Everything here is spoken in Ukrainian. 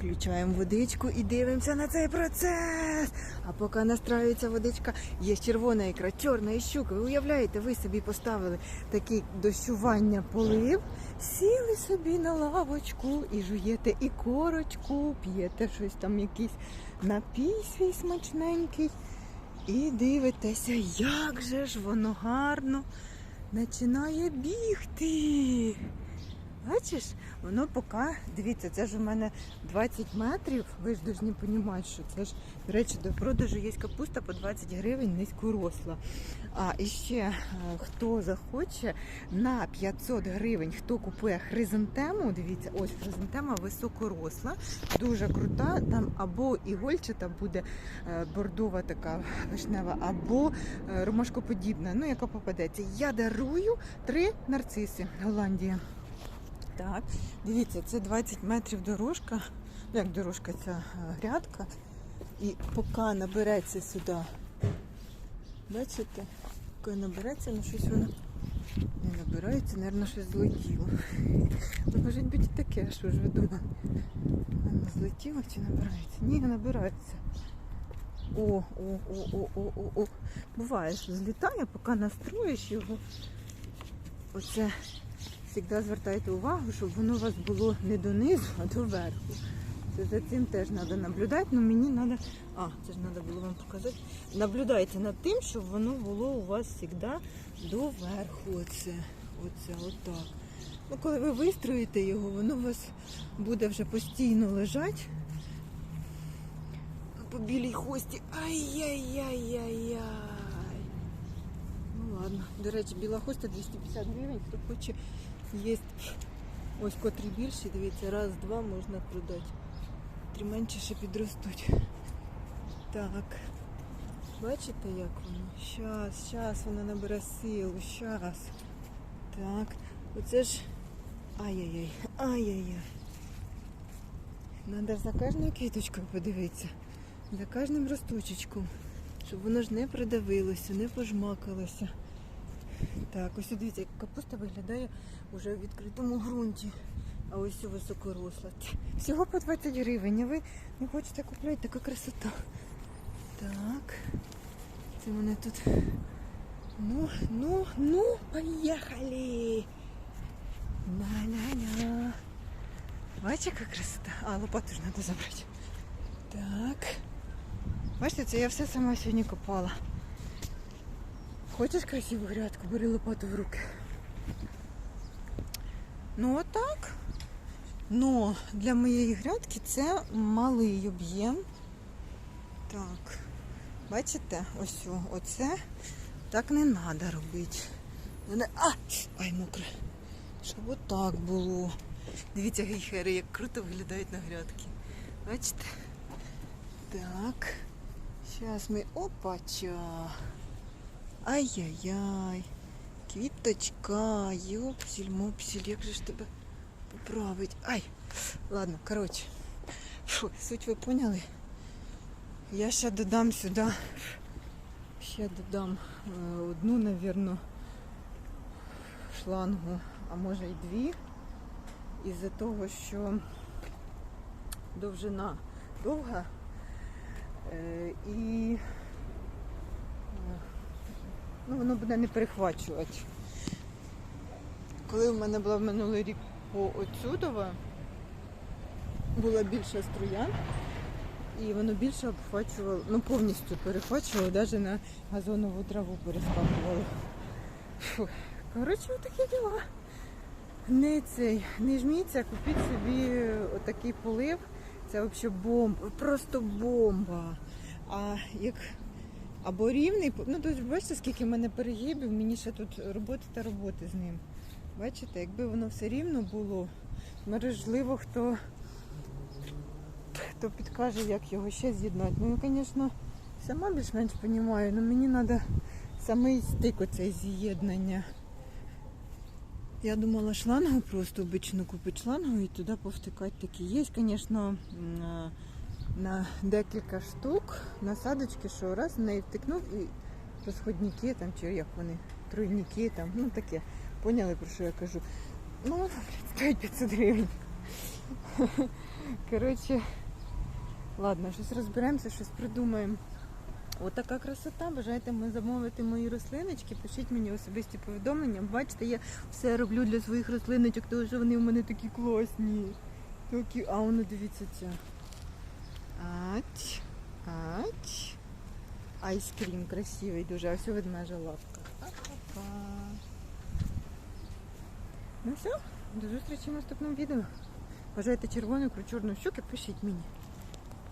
Включаємо водичку і дивимося на цей процес. А поки настраюється водичка, є червона ікра, чорна і щука. Ви уявляєте, ви собі поставили такий дощування полив, сіли собі на лавочку і жуєте і корочку, п'єте щось там, якийсь напій свій смачненький. І дивитеся, як же ж воно гарно починає бігти. Бачиш, воно поки, дивіться, це ж у мене 20 метрів. Ви ж повинні розуміти, що це ж, до речі, до продажу є капуста по 20 гривень низькоросла. А і ще е, хто захоче на 500 гривень, хто купує хризантему, дивіться, ось хризантема високоросла, дуже крута. Там або ігольчата буде е, бордова така вишнева, або е, ромашкоподібна, ну яка попадеться. Я дарую три нарциси Голландія. Так, дивіться, це 20 метрів дорожка. Ну, як дорожка ця е, грядка. І поки набереться сюди. Бачите? Поки набереться, ну щось воно не набирається, мабуть, щось злетіло. Ну, може бути і таке, що ж ви думали? Воно злетіло чи набирається? Ні, набирається. О, о, о, о, о, о, о. Буває, що злітає, поки настроїш його. Оце завжди звертайте увагу, щоб воно у вас було не донизу, а до верху. Це за цим теж треба наблюдати, але мені треба. А, це ж треба було вам показати. Наблюдайте над тим, щоб воно було у вас завжди до верху. Оце, оце, отак. Ну, коли ви вистроїте його, воно у вас буде вже постійно лежати. По білій хості. Ай-яй-яй-яй-яй. Ладно. До речі, біла хоста 250 гривень, хто хоче їсти. Ось котрі більші, дивіться, раз, два можна продати. Три менше ще підростуть. Так. Бачите, як воно? Щас, щас воно набере силу, щас. Так. Оце ж. Ай-яй-яй, ай-яй-яй. Надо за кожною квіточкою подивитися. За кожним росточечком. Щоб воно ж не придавилося, не пожмакалося. Так, ось дивіться, як капуста виглядає вже в відкритому ґрунті. А ось і високоросла. Всього по 20 гривень. А ви не хочете купляти, така красота. Так. Це мене тут. Ну, ну, ну, поїхали. На-на-на. Бачите, яка красота? А, лопату ж треба забрати. Так. Бачите, це я все сама сьогодні копала. Хочеш красиву грядку, бери лопату в руки. Ну отак. Ну, для моєї грядки це малий об'єм. Так. Бачите, ось оце так не треба робити. Не- А! Ай, мокре. Щоб отак було. Дивіться, гейхери, як круто виглядають на грядки. Бачите? Так. Зараз ми. Опача. Ай-яй-яй. Квіточка, йопсіль, мопсіль, як же ж тебе поправить? Ай! Ладно, коротше. Фу, суть ви поняли? Я ще додам сюди. Ще додам е, одну, навірно, шлангу, а може й дві. Із-за того, що довжина довга. Е, і е, ну, воно буде не перехвачувати. Коли в мене була в минулий рік по Оцюдова, була більша струя, і воно більше обхвачувало, ну повністю перехвачувало, навіть на газонову траву перескакувало. Коротше, такі діла. Не цей, не жміться, купіть собі отакий полив. Це взагалі бомба, просто бомба. А як або рівний, ну то бачите, скільки в мене перегибів, мені ще тут роботи та роботи з ним. Бачите, якби воно все рівно було, можливо, хто, хто підкаже, як його ще з'єднати. Ну, я, звісно, сама більш-менш розумію, але мені треба самий стик оцей з'єднання. Я думала шлангу просто обично купити шлангу і туди повтикати такі. Є, звісно, на декілька штук насадочки, що раз в неї втикнув і розходники там, чи як вони, тройники там, ну таке. Поняли, про що я кажу? Ну, стоїть 500 гривень. Коротше, ладно, щось розберемося, щось придумаємо. Отака красота. Бажаєте ми замовити мої рослиночки? Пишіть мені особисті повідомлення. Бачите, я все роблю для своїх рослиночок, тому що вони в мене такі класні. Такі, а воно дивіться ця. Ач, ать. Айскрім красивий дуже, а все ведмежа лапка. Па-па-па. Ну все, до зустрічі в наступному відео. Бажаєте червону, чорну щуки, пишіть мені.